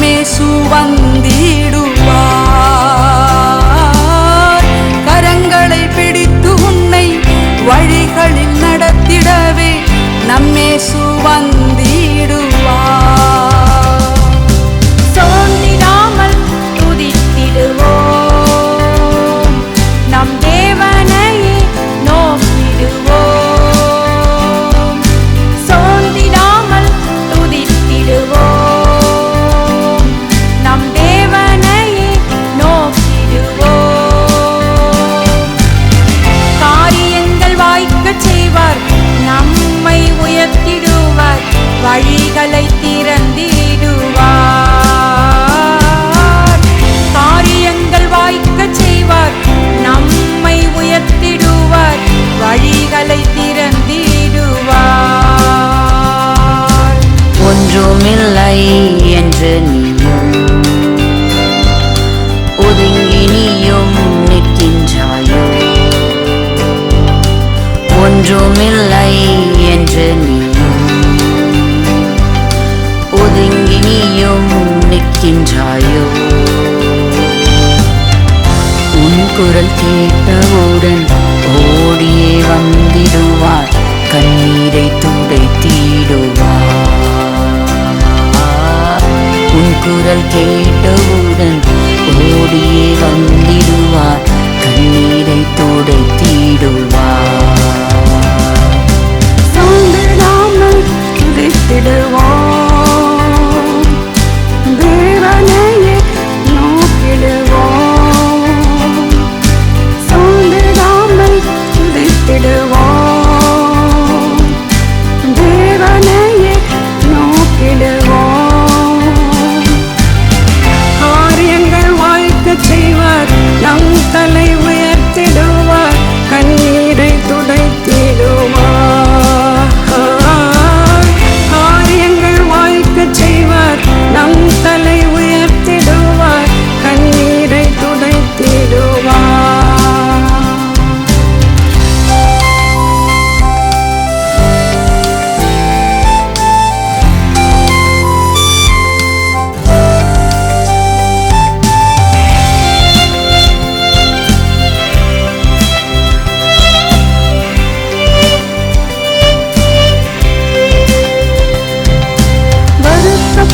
me suban ஒன்றுமில்லை என்று நீயும் ஒதுங்கி நீயும் நிற்கின்றாயோ? ஒன்றுமில்லை என்று நீயும் ஒதுங்கி நீயும் நிற்கின்றாயோ? உன் குரல் கேட்டவுடன் ஓடியே வந்திடும். குரல் கேட்டவும்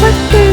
삭삭